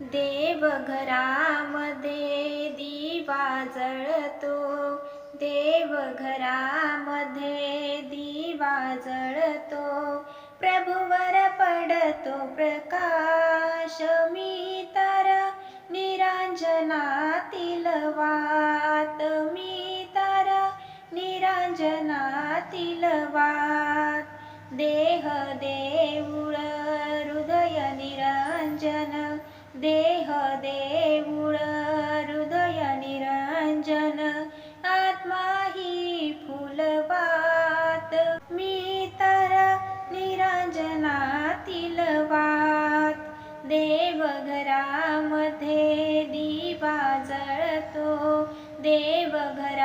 देवघरामध्ये दिवा जळतो. देवघरामध्ये दिवा जळतो. प्रभुवर पडतो प्रकाश मी तर निरांजनातील वात. मी तर निरांजनातील वात. देह देव देह देऊळ हृदय निरंजन आत्मा ही फुलवात. मी तर निरंजनातील वात. देवघरामध्ये दिवा जळतो देवघरामध्ये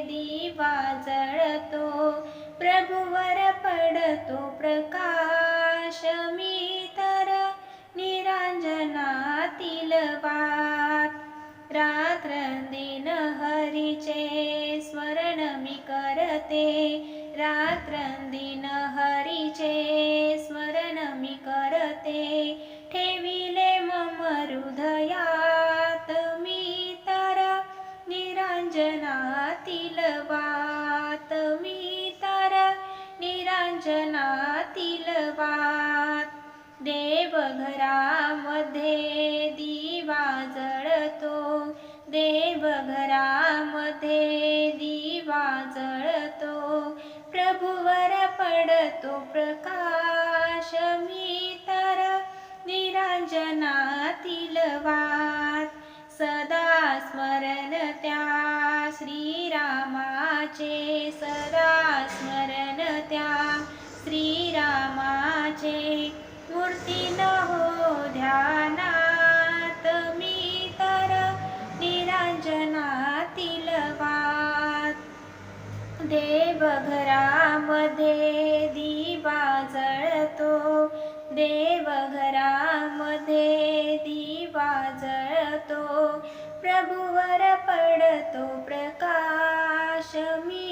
दिवा जळतो. प्रभूवर पडतो प्रकाश हरीचे स्मरण मी करते. रात्रंदिन हरीचे स्मरण मी करते. ठेविले मम हृदयात मी तर निरांजनातील वात. मी तर निरांजनातील वात. देवघरामध्ये दिवा जळतो. देवघरामध्ये दिवा जळतो प्रभुवर पडतो प्रकाश. मी तर निरांजनातील वात सदा स्मरण त्या श्रीरामाचे सदा स्मरण त्या श्रीरामाचे. मूर्ती न हो ध्यानात मी तर निरांजना देवघरामध्ये दिवा जळतो. देवघरामध्ये दिवा जळतो. प्रभूवर पडतो प्रकाश मी.